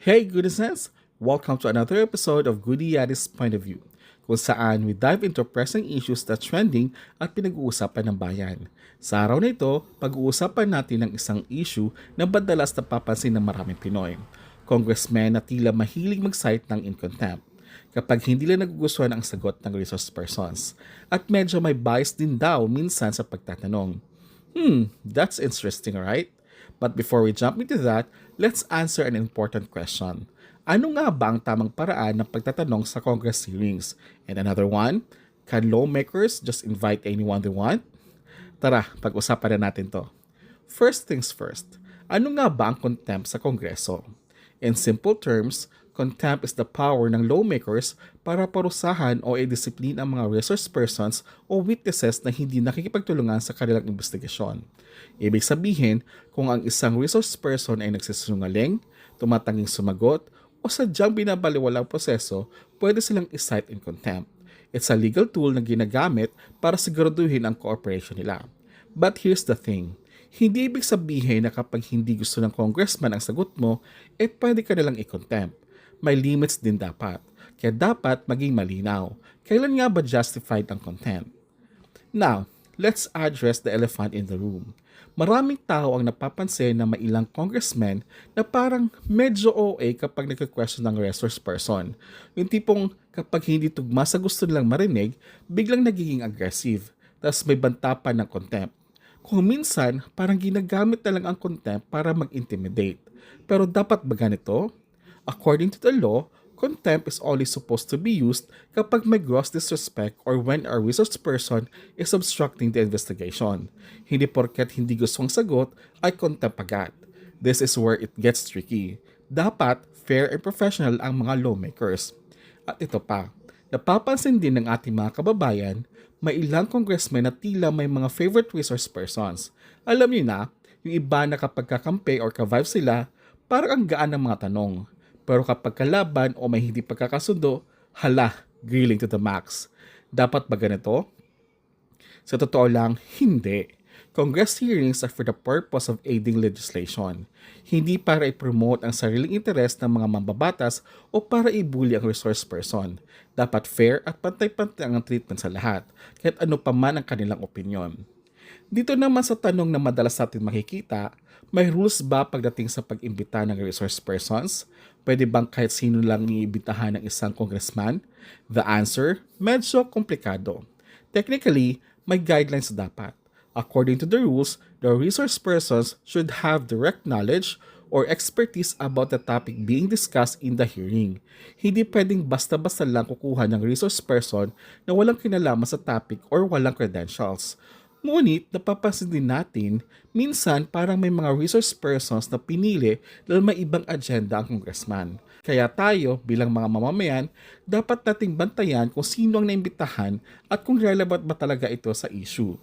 Hey Goodness! Welcome to another episode of Goody Yadi's Point of View, kung saan we dive into pressing issues that trending at pinag-uusapan ng bayan. Sa araw na ito, pag-uusapan natin ng isang issue na madalas napapansin ng maraming Pinoy. Congressmen na tila mahilig mag-cite ng in contempt kapag hindi nila nagugustuhan ang sagot ng resource persons. At medyo may bias din daw minsan sa pagtatanong. Hmm, that's interesting, right? But before we jump into that, let's answer an important question. Ano nga ba ang tamang paraan ng pagtatanong sa Congress hearings? And another one, can lawmakers just invite anyone they want? Tara, pag-usapan na natin to. First things first, ano nga ba ang contempt sa Kongreso? In simple terms, contempt is the power ng lawmakers para parusahan o i-discipline ang mga resource persons o witnesses na hindi nakikipagtulungan sa kanilang investigasyon. Ibig sabihin, kung ang isang resource person ay nagsisinungaling, tumatanging sumagot, o sadyang binabaliwalang proseso, pwede silang isight in contempt. It's a legal tool na ginagamit para siguraduhin ang cooperation nila. But here's the thing, hindi ibig sabihin na kapag hindi gusto ng congressman ang sagot mo, eh pwede ka nilang i-contempt. May limits din dapat. Kaya dapat maging malinaw. Kailan nga ba justified ang contempt? Now, let's address the elephant in the room maraming tao ang napapansin na may ilang congressmen na parang medyo OA kapag nagka-question ng resource person. Yung tipong kapag hindi tugma sa gusto nilang marinig, biglang nagiging aggressive, tapos may banta pa ng contempt. Kung minsan, parang ginagamit na lang ang contempt para mag-intimidate. Pero dapat ba ganito? According to the law, Contempt is only supposed to be used kapag may gross disrespect or when a resource person is obstructing the investigation. Hindi porket hindi gustong sagot ay contempt agad. This is where it gets tricky. Dapat fair and professional ang mga lawmakers. At ito pa, napapansin din ng ating mga kababayan, may ilang congressmen na tila may mga favorite resource persons. Alam niyo na, yung iba na kapag kakampi or ka-vibe sila, parang ang gaan ng mga tanong pero kapag kalaban o may hindi pagkakasundo, hala, grilling to the max. Dapat ba ganito? Sa totoo lang, hindi. Congress hearings are for the purpose of aiding legislation, hindi para i-promote ang sariling interes ng mga mambabatas o para i-bully ang resource person. Dapat fair at pantay-pantay ang treatment sa lahat, kahit ano pa man ang kanilang opinion. Dito naman sa tanong na madalas natin makikita, may rules ba pagdating sa pag-imbita ng resource persons? Pwede bang kahit sino lang iibitahan ng isang congressman? The answer, medyo komplikado. Technically, may guidelines dapat. According to the rules, the resource persons should have direct knowledge or expertise about the topic being discussed in the hearing. Hindi pwedeng basta-basta lang kukuha ng resource person na walang kinalaman sa topic or walang credentials. Ngunit napapansin din natin, minsan parang may mga resource persons na pinili dahil may ibang agenda ang congressman. Kaya tayo bilang mga mamamayan, dapat nating bantayan kung sino ang naimbitahan at kung relevant ba talaga ito sa issue.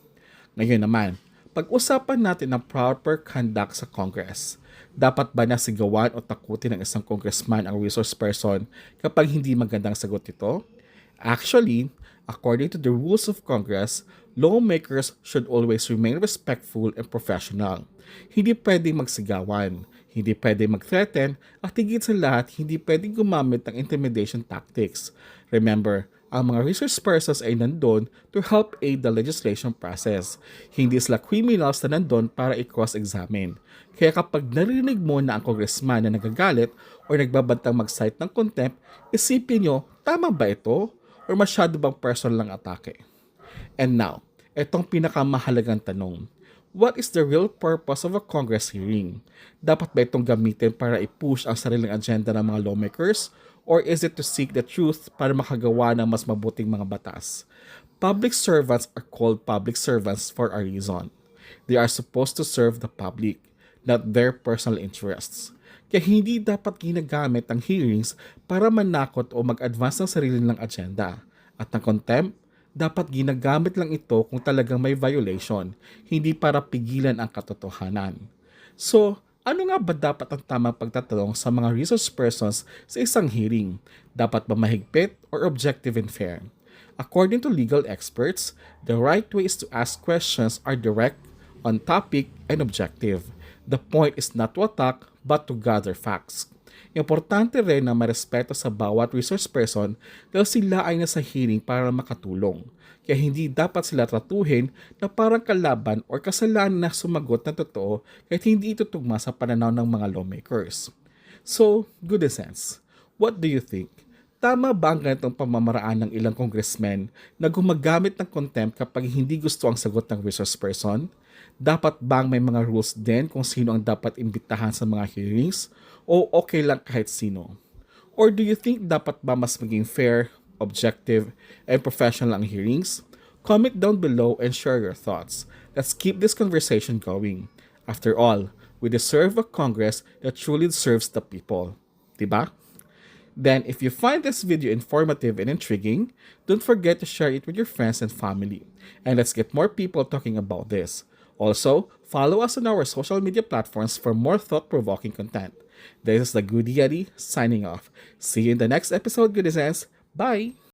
Ngayon naman, pag-usapan natin ang proper conduct sa Congress. Dapat ba nasigawan o takutin ng isang congressman ang resource person kapag hindi magandang sagot ito? Actually, according to the rules of Congress, lawmakers should always remain respectful and professional. Hindi pwedeng magsigawan, hindi pwedeng mag-threaten, at higit sa lahat, hindi pwedeng gumamit ng intimidation tactics. Remember, ang mga resource persons ay nandun to help aid the legislation process. Hindi sila criminals na nandun para i-cross-examine. Kaya kapag narinig mo na ang congressman na nagagalit o nagbabantang mag-cite ng contempt, isipin nyo, tama ba ito? Or masyado bang personal lang atake? And now, itong pinakamahalagang tanong. What is the real purpose of a Congress hearing? Dapat ba itong gamitin para i-push ang sariling agenda ng mga lawmakers? Or is it to seek the truth para makagawa ng mas mabuting mga batas? Public servants are called public servants for a reason. They are supposed to serve the public, not their personal interests. Kaya hindi dapat ginagamit ang hearings para manakot o mag-advance ng sarili nilang agenda. At ang contempt, dapat ginagamit lang ito kung talagang may violation, hindi para pigilan ang katotohanan. So, ano nga ba dapat ang tamang pagtatanong sa mga resource persons sa isang hearing? Dapat ba mahigpit or objective and fair? According to legal experts, the right ways to ask questions are direct, on topic, and objective. The point is not to attack, but to gather facts. Importante rin na marespeto sa bawat resource person dahil sila ay nasa hearing para makatulong. Kaya hindi dapat sila tratuhin na parang kalaban or kasalanan na sumagot na totoo kahit hindi ito tugma sa pananaw ng mga lawmakers. So, good sense. What do you think? Tama ba ang ganitong pamamaraan ng ilang congressmen na gumagamit ng contempt kapag hindi gusto ang sagot ng resource person? Dapat bang may mga rules din kung sino ang dapat imbitahan sa mga hearings? O okay lang kahit sino? Or do you think dapat ba mas maging fair, objective, and professional ang hearings? Comment down below and share your thoughts. Let's keep this conversation going. After all, we deserve a Congress that truly serves the people. Diba? Then, if you find this video informative and intriguing, don't forget to share it with your friends and family. And let's get more people talking about this. Also, follow us on our social media platforms for more thought provoking content. This is the Goody Yeti signing off. See you in the next episode, Goodisans. Bye!